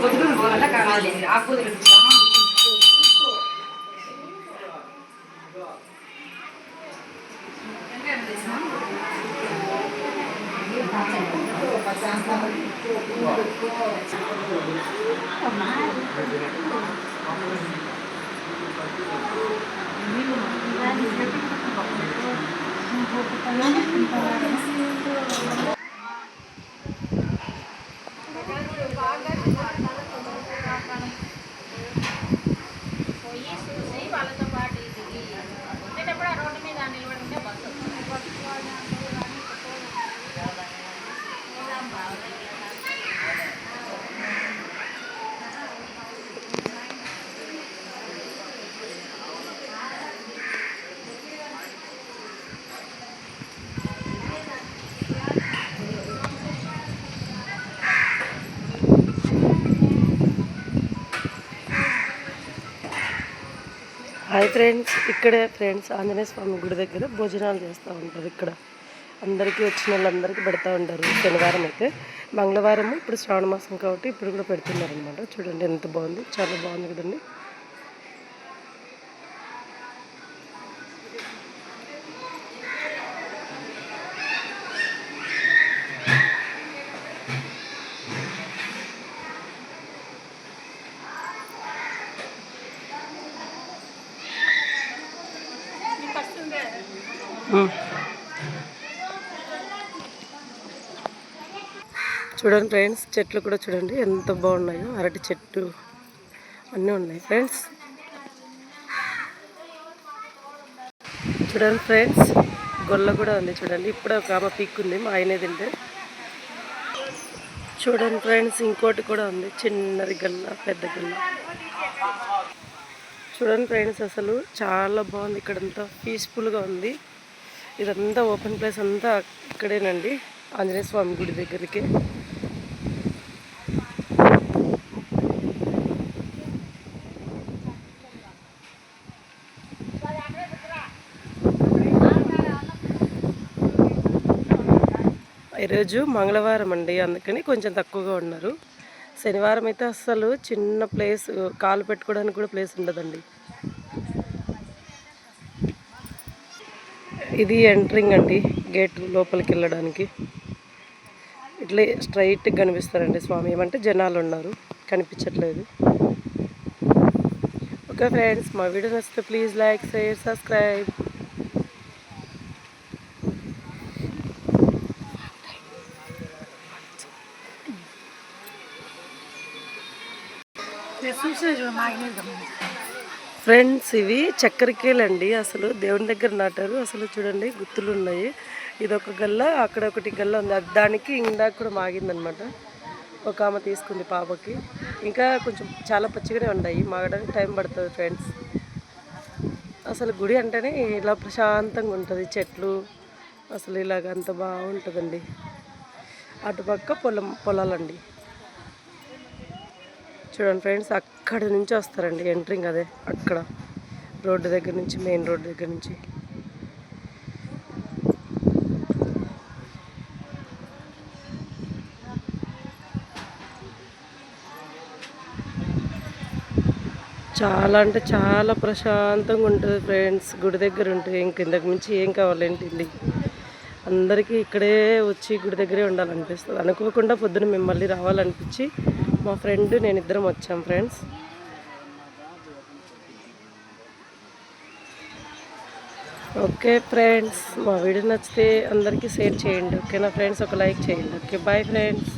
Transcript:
పొద్దున పోవాలా కావాలి ఆకు పోయి హాయ్ ఫ్రెండ్స్ ఇక్కడే ఫ్రెండ్స్ ఆంజనేయ స్వామి గుడి దగ్గర భోజనాలు చేస్తూ ఉంటారు ఇక్కడ. అందరికీ వచ్చిన వాళ్ళందరికీ పెడతా ఉంటారు శనివారం అయితే. మంగళవారం ఇప్పుడు శ్రావణ మాసం కాబట్టి ఇప్పుడు కూడా పెడుతున్నారు అనమాట చూడండి ఎంత బాగుంది చాలా బాగుంది కదండి. చూడండి ఫ్రెండ్స్ చెట్లు కూడా చూడండి ఎంత బాగున్నాయో. అరటి చెట్టు అన్నీ ఉన్నాయి ఫ్రెండ్స్. చూడండి ఫ్రెండ్స్ గొల్ల కూడా ఉంది చూడండి. ఇప్పుడే ఒక ఆమె పీక్కుంది మా ఆయనే తింటే. చూడండి ఫ్రెండ్స్ ఇంకోటి కూడా ఉంది చిన్నది గల్ల పెద్ద గల్ల. చూడండి ఫ్రెండ్స్ అసలు చాలా బాగుంది. ఇక్కడంతా పీస్ఫుల్గా ఉంది. ఇదంతా ఓపెన్ ప్లేస్ అంతా ఇక్కడేనండి. ఆంజనేయ స్వామి గుడి దగ్గరికి. ఈరోజు మంగళవారం అండి అందుకని కొంచెం తక్కువగా ఉన్నారు. శనివారం అయితే అస్సలు చిన్న ప్లేస్ కాలు పెట్టుకోవడానికి కూడా ప్లేస్ ఉండదండి. ఇది ఎంట్రింగ్ అండి గేట్ లోపలికి వెళ్ళడానికి. ఇట్లా స్ట్రైట్ కనిపిస్తారండి స్వామి. ఏమంటే జనాలు ఉన్నారు కనిపించట్లేదు. ఓకే ఫ్రెండ్స్ మా వీడియో నచ్చితే please like share subscribe friends ఇవి చక్కెరకేలండి. అసలు దేవుని దగ్గర నాటారు. అసలు చూడండి గుత్తులు ఉన్నాయి ఇది ఒక గల్ల అక్కడ ఒకటి గల్ల ఉంది. అది దానికి ఇందాక కూడా మాగిందనమాట. ఒక ఆమె తీసుకుంది పాపకి. ఇంకా కొంచెం చాలా పచ్చిగానే ఉన్నాయి. మాగడానికి టైం పడుతుంది ఫ్రెండ్స్. అసలు గుడి అంటేనే ఇలా ప్రశాంతంగా ఉంటుంది. చెట్లు అసలు ఇలాగ అంత బాగుంటుందండి. అటుపక్క పొలం పొలాలండి. చూడండి ఫ్రెండ్స్ అక్కడ నుంచి వస్తారండి ఎంట్రింగ్ అదే అక్కడ. రోడ్డు దగ్గర నుంచి మెయిన్ రోడ్డు దగ్గర నుంచి. చాలా అంటే చాలా ప్రశాంతంగా ఉంటుంది ఫ్రెండ్స్. గుడి దగ్గర ఉంటే ఇంక ఇంతకు మించి ఏం కావాలేంటి అందరికీ ఇక్కడే వచ్చి గుడి దగ్గరే ఉండాలనిపిస్తుంది. అనుకోకుండా పొద్దున మిమ్మల్ని రావాలనిపించి మా ఫ్రెండ్ నేను ఇద్దరం వచ్చాం ఫ్రెండ్స్. ఓకే ఫ్రెండ్స్ మా వీడియో నచ్చితే అందరికీ షేర్ చేయండి. ఓకేనా ఫ్రెండ్స్? ఒక లైక్ చేయండి. Okay bye friends.